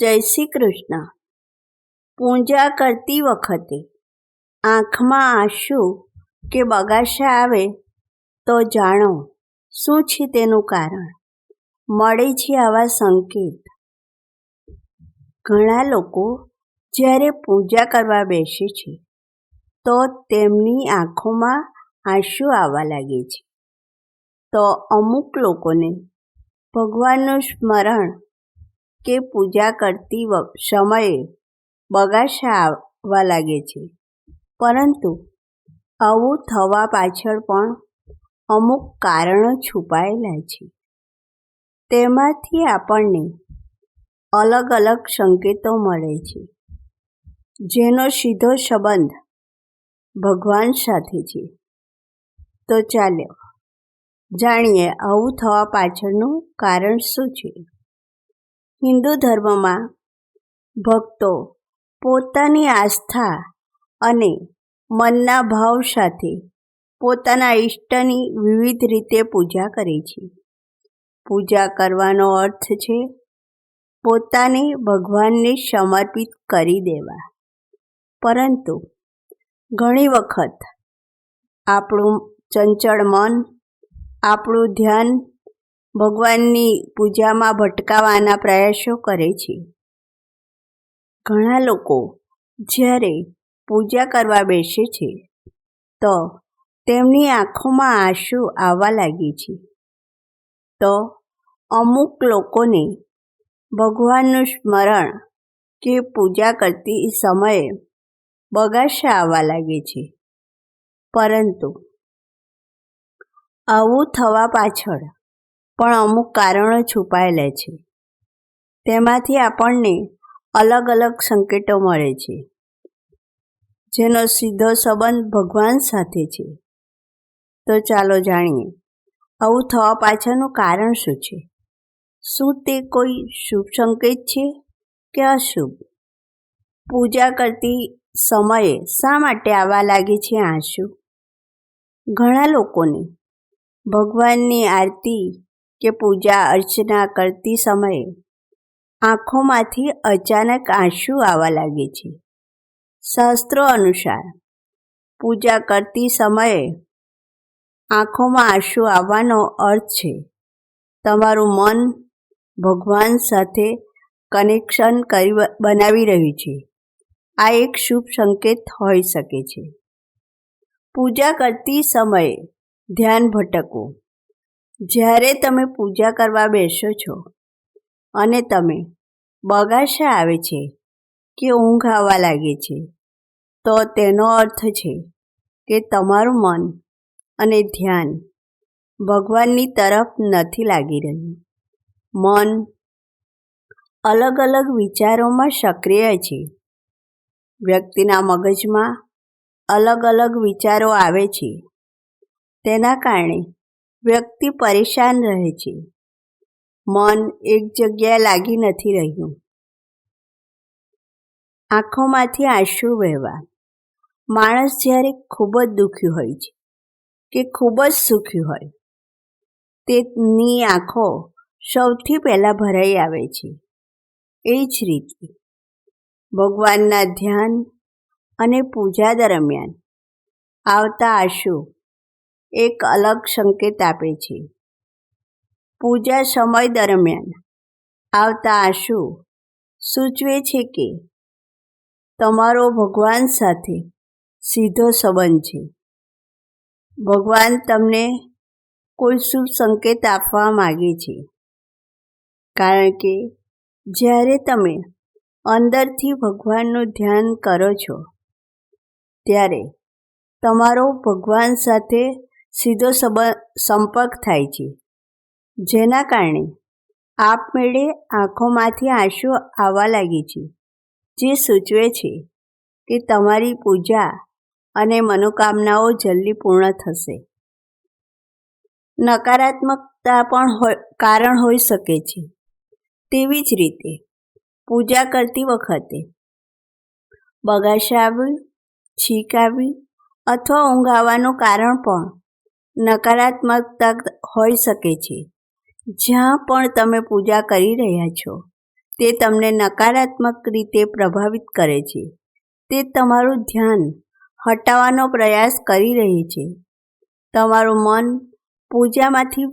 જય શ્રી કૃષ્ણ. પૂજા કરતી વખતે આંખમાં આંસુ કે બગાસા આવે તો જાણો શું છે તેનું કારણ? મળે છે આવા સંકેત. ઘણા લોકો જ્યારે પૂજા કરવા બેસે છે તો તેમની આંખોમાં આંસુ આવવા લાગે છે. તો અમુક લોકોને ભગવાનનું સ્મરણ કે પૂજા કરતી સમયે બગાસા આવવા લાગે છે. પરંતુ આવું થવા પાછળ પણ અમુક કારણો છુપાયેલા છે. તેમાંથી આપણને અલગ અલગ સંકેતો મળે છે. જેનો સીધો સંબંધ ભગવાન સાથે છે. તો ચાલો, જાણીએ આવું થવા પાછળનું કારણ શું છે. હિન્દુ ધર્મમાં ભક્તો પોતાની આસ્થા અને મનના ભાવ સાથે પોતાના ઈષ્ટની વિવિધ રીતે પૂજા કરે છે. પૂજા કરવાનો અર્થ છે પોતાને ભગવાનને સમર્પિત કરી દેવા. પરંતુ ઘણી વખત આપણું ચંચળ મન, આપણું ધ્યાન ભગવાનની પૂજામાં ભટકાવાના પ્રયાસો કરે છે. ઘણા લોકો જ્યારે પૂજા કરવા બેસે છે, તો તેમની આંખોમાં આંસુ આવવા લાગે છે. તો અમુક લોકોને ભગવાનનું સ્મરણ કે પૂજા કરતી સમયે બગાસા આવવા લાગે છે. પરંતુ આવું થવા પાછળ પણ અમુક કારણો છુપાયેલા છે. તેમાંથી આપણને અલગ અલગ સંકેતો મળે છે, જેનો સીધો સંબંધ ભગવાન સાથે છે. તો ચાલો જાણીએ, આવું થવા પાછળનું કારણ શું છે? શું તે કોઈ શુભ સંકેત છે કે અશુભ? પૂજા કરતી સમયે શા માટે આવવા લાગે છે આંસુ? ઘણા લોકોને ભગવાનની આરતી કે પૂજા અર્ચના કરતી સમયે આંખોમાંથી અચાનક આંસુ આવવા લાગે છે. શાસ્ત્રો અનુસાર પૂજા કરતી સમયે આંખોમાં આંસુ આવવાનો અર્થ છે, તમારું મન ભગવાન સાથે કનેક્શન કરી બનાવી રહ્યું છે. આ એક શુભ સંકેત હોઈ શકે છે. પૂજા કરતી સમયે ધ્યાન ભટકવું. જ્યારે તમે પૂજા કરવા બેસો છો અને તમે બગાસા આવે છે કે ઊંઘ આવવા લાગે છે, તો તેનો અર્થ છે કે તમારું મન અને ધ્યાન ભગવાનની તરફ નથી લાગી રહ્યું. મન અલગ અલગ વિચારોમાં સક્રિય છે. વ્યક્તિના મગજમાં અલગ અલગ વિચારો આવે છે. તેના કારણે વ્યક્તિ પરેશાન રહે છે. મન એક જગ્યાએ લાગી નથી રહ્યું. આંખોમાંથી આંસુ વહેવા. માણસ જ્યારે ખૂબ જ દુઃખી હોય છે કે ખૂબ જ સુખી હોય, તેની આંખો સૌથી પહેલાં ભરાઈ આવે છે. એ જ રીતે ભગવાનના ધ્યાન અને પૂજા દરમિયાન આવતા આંસુ એક અલગ સંકેત આપે છે. પૂજા સમય દરમિયાન આવતા આંસુ સૂચવે છે કે તમારો ભગવાન સાથે સીધો સંબંધ છે. ભગવાન તમને કોઈ શુભ સંકેત આપવા માગે છે. કારણ કે જ્યારે તમે અંદરથી ભગવાનનું ધ્યાન કરો છો, ત્યારે તમારો ભગવાન સાથે સીધો સંપર્ક થાય છે. જેના કારણે આપમેળે આંખોમાંથી આંસુ આવવા લાગે છે. જે સૂચવે છે કે તમારી પૂજા અને મનોકામનાઓ જલ્દી પૂર્ણ થશે. નકારાત્મકતા પણ કારણ હોઈ શકે છે. તેવી જ રીતે પૂજા કરતી વખતે બગાસા આવી છીક આવી અથવા ઊંઘ આવવાનું કારણ પણ નકારાત્મકતા હોઈ શકે છે. જ્યાં પણ તમે પૂજા કરી રહ્યા છો, તે તમને નકારાત્મક રીતે પ્રભાવિત કરે છે. તે તમારું ધ્યાન હટાવવાનો પ્રયાસ કરી રહી છે. તમારું મન પૂજામાંથી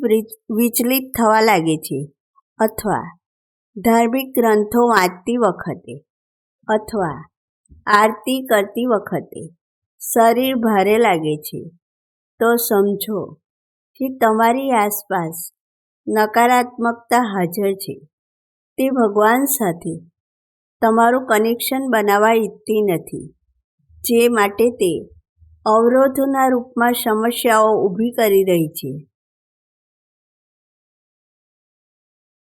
વિચલિત થવા લાગે છે અથવા ધાર્મિક ગ્રંથો વાંચતી વખતે અથવા આરતી કરતી વખતે શરીર ભારે લાગે છે. તો સમજો કે તમારી આસપાસ નકારાત્મકતા હાજર છે. તે ભગવાન સાથે તમારું કનેક્શન બનાવવા ઈચ્છતી નથી. જે માટે તે અવરોધોના રૂપમાં સમસ્યાઓ ઊભી કરી રહી છે.